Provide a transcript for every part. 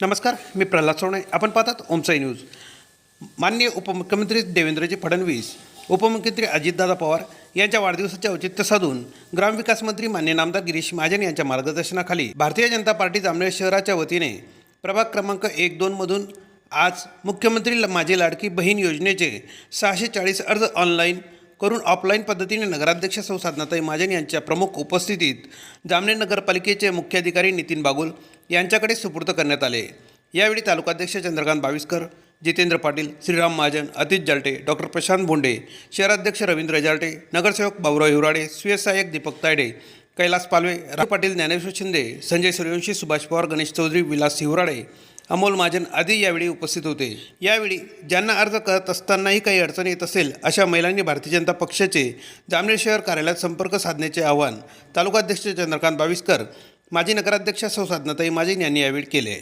नमस्कार मी प्रल्हाद सोने आपण पाहतात ओमसाई न्यूज. माननीय उपमुख्यमंत्री देवेंद्रजी फडणवीस उपमुख्यमंत्री अजितदादा पवार यांच्या वाढदिवसाचे औचित्य साधून ग्रामविकास मंत्री मान्य नामदार गिरीश महाजन यांच्या मार्गदर्शनाखाली भारतीय जनता पार्टी जामनेर शहराच्या वतीने प्रभाग क्रमांक एक दोनमधून आज मुख्यमंत्री ल- माझी लाडकी बहीण योजनेचे सहाशे चाळीस अर्ज ऑनलाईन करून ऑफलाईन पद्धतीने नगराध्यक्ष सौ साधनाताई महाजन यांच्या प्रमुख उपस्थितीत जामनेर नगरपालिकेचे मुख्याधिकारी नितीन बागुल यांच्याकडे सुपूर्द करण्यात आले. यावेळी तालुकाध्यक्ष चंद्रकांत बाविस्कर जितेंद्र पाटील श्रीराम महाजन अतिश जालटे डॉक्टर प्रशांत भोंडे शहराध्यक्ष रवींद्र जालटे नगरसेवक बाबुराव हिवराडे स्वीय दीपक तायडे कैलास पालवे राव पाटील ज्ञानेश्वर शिंदे संजय सूर्यवंशी सुभाष पवार गणेश चौधरी विलास हिवराडे अमोल महाजन आदी यावेळी उपस्थित होते. यावेळी ज्यांना अर्ज करत असतानाही काही अडचण येत असेल अशा महिलांनी भारतीय जनता पक्षाचे जामनेर शहर कार्यालयात संपर्क साधण्याचे आवाहन तालुकाध्यक्ष चंद्रकांत बाविस्कर माजी नगराध्यक्ष सौ साधनाताई महाजन यांनी यावेळी केले.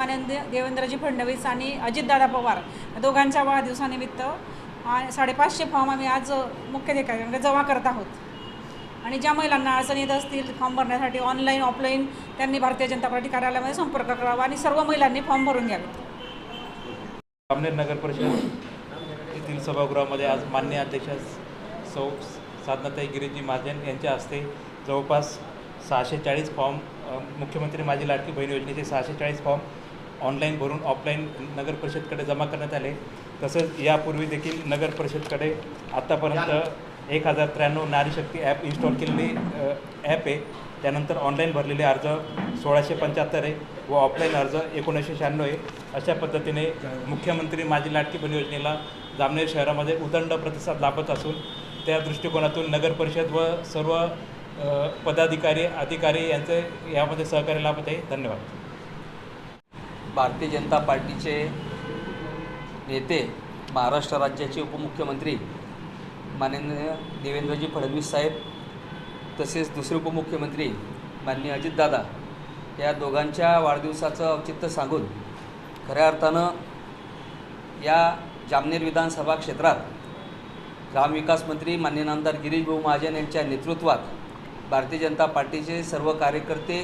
आनंद देवेंद्रजी फडणवीस आणि अजितदादा पवार या दोघांच्या वाढदिवसानिमित्त साडेपाचशे फॉर्म आम्ही आज मुख्याधिकाऱ्यांकडे जमा करत आहोत. आणि ज्या महिलांना अडचण येत असतील फॉर्म भरण्यासाठी ऑनलाईन ऑफलाईन त्यांनी भारतीय जनता पार्टी कार्यालयामध्ये संपर्क करावा आणि सर्व महिलांनी फॉर्म भरून घ्यावे. जामनेर नगर परिषद येथील सभागृहामध्ये आज मान्य अध्यक्ष सौ साधनाताई गिरीजी महाजन यांच्या हस्ते जवळपास सहाशे चाळीस फॉर्म मुख्यमंत्री माझी लाडकी बहीण योजनेचे सहाशे चाळीस फॉर्म ऑनलाईन भरून ऑफलाईन नगर परिषदकडे जमा करण्यात आले. तसंच यापूर्वी देखील नगर परिषदकडे आत्तापर्यंत एक हजार त्र्याण्णव नारी शक्ती ॲप इन्स्टॉल केलेली ॲप आहे. त्यानंतर ऑनलाईन भरलेले अर्ज सोळाशे पंच्याहत्तर आहे व ऑफलाईन अर्ज एकोणीसशे शहाण्णव आहे. अशा पद्धतीने मुख्यमंत्री माझी लाडकी बहीण योजनेला जामनेर शहरामध्ये उदंड प्रतिसाद लाभत असून त्या दृष्टिकोनातून नगर परिषद व सर्व पदाधिकारी अधिकारी यांचे यामध्ये सहकार्य लाभत आहे. धन्यवाद. भारतीय जनता पार्टीचे नेते महाराष्ट्र राज्याचे उपमुख्यमंत्री माननीय देवेंद्रजी फडणवीस साहेब तसेच दुसरे उपमुख्यमंत्री माननीय अजितदादा या दोघांच्या वाढदिवसाचं औचित्य सांगून खऱ्या अर्थानं या जामनेर विधानसभा क्षेत्रात ग्रामविकास मंत्री मान्य नामदार गिरीश भाऊ महाजन यांच्या नेतृत्वात भारतीय जनता पार्टीचे सर्व कार्यकर्ते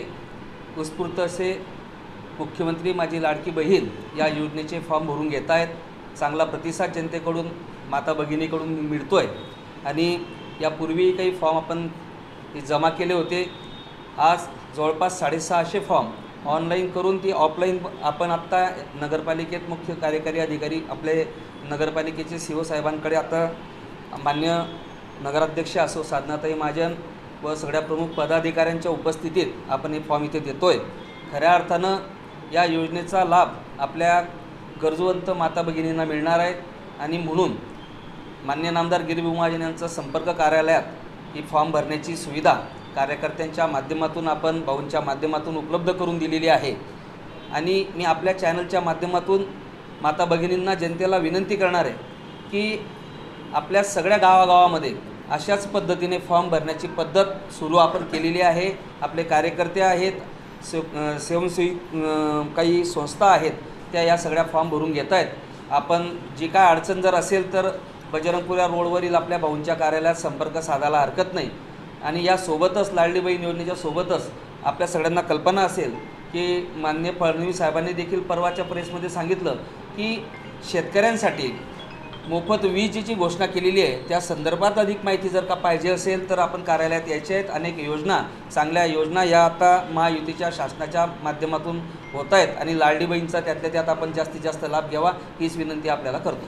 उत्स्फूर्त असे मुख्यमंत्री माझी लाडकी बहीण या योजनेचे फॉर्म भरून घेत आहेत. चांगला प्रतिसाद जनतेकडून माता भगिनीकडून मिळतो आहे आणि यापूर्वी काही फॉर्म आपण जमा केले होते. आज जवळपास साडेसहाशे फॉर्म ऑनलाईन करून ती ऑफलाईन आपण आत्ता नगरपालिकेत मुख्य कार्यकारी अधिकारी आपले नगरपालिकेचे सी ओ साहेबांकडे आता मान्य नगराध्यक्ष असो साधनाताई महाजन व सगळ्या प्रमुख पदाधिकाऱ्यांच्या उपस्थितीत आपण हे फॉर्म इथे देतो आहे खऱ्या अर्थानं या योजनेचा लाभ आपल्या गरजवंत माता भगिनींना मिळणार आहे आणि म्हणून मान्य नामदार गिरीभाऊ महाजन यांचा संपर्क कार्यालयात ही फॉर्म भरण्याची सुविधा कार्यकर्त्यांच्या माध्यमातून आपण भाऊंच्या माध्यमातून उपलब्ध करून दिलेली आहे. आणि मी आपल्या चॅनलच्या माध्यमातून माता भगिनींना जनतेला विनंती करणार आहे की आपल्या सगळ्या गावागावामध्ये अशाच पद्धतीने फॉर्म भरण्याची पद्धत सुरू आपण केलेली आहे. आपले कार्यकर्ते आहेत से स्वयंसेवी काही संस्था आहेत त्या या सगळ्या फॉर्म भरून घेत आहेत. आपण जी काय अडचण जर असेल तर बजरंगपुरा रोडवरील आपल्या भाऊंच्या कार्यालयात संपर्क साधायला हरकत नाही. आणि यासोबतच लाडलीबाई बहीण योजनेच्या सोबतच आपल्या सगळ्यांना कल्पना असेल की मान्य फडणवीस साहेबांनी देखील परवाच्या प्रेसमध्ये सांगितलं की शेतकऱ्यांसाठी मोफत वीजची घोषणा केलेली आहे त्या संदर्भात अधिक माहिती जर का पाहिजे असेल तर आपण कार्यालयात यायचे आहेत. अनेक योजना चांगल्या योजना या आता महायुतीच्या शासनाच्या माध्यमातून होत आहेत. आणि लालडीबाईंचा त्यातल्या त्यात आपण जास्तीत जास्त लाभ घ्यावा हीच विनंती आपल्याला करतो.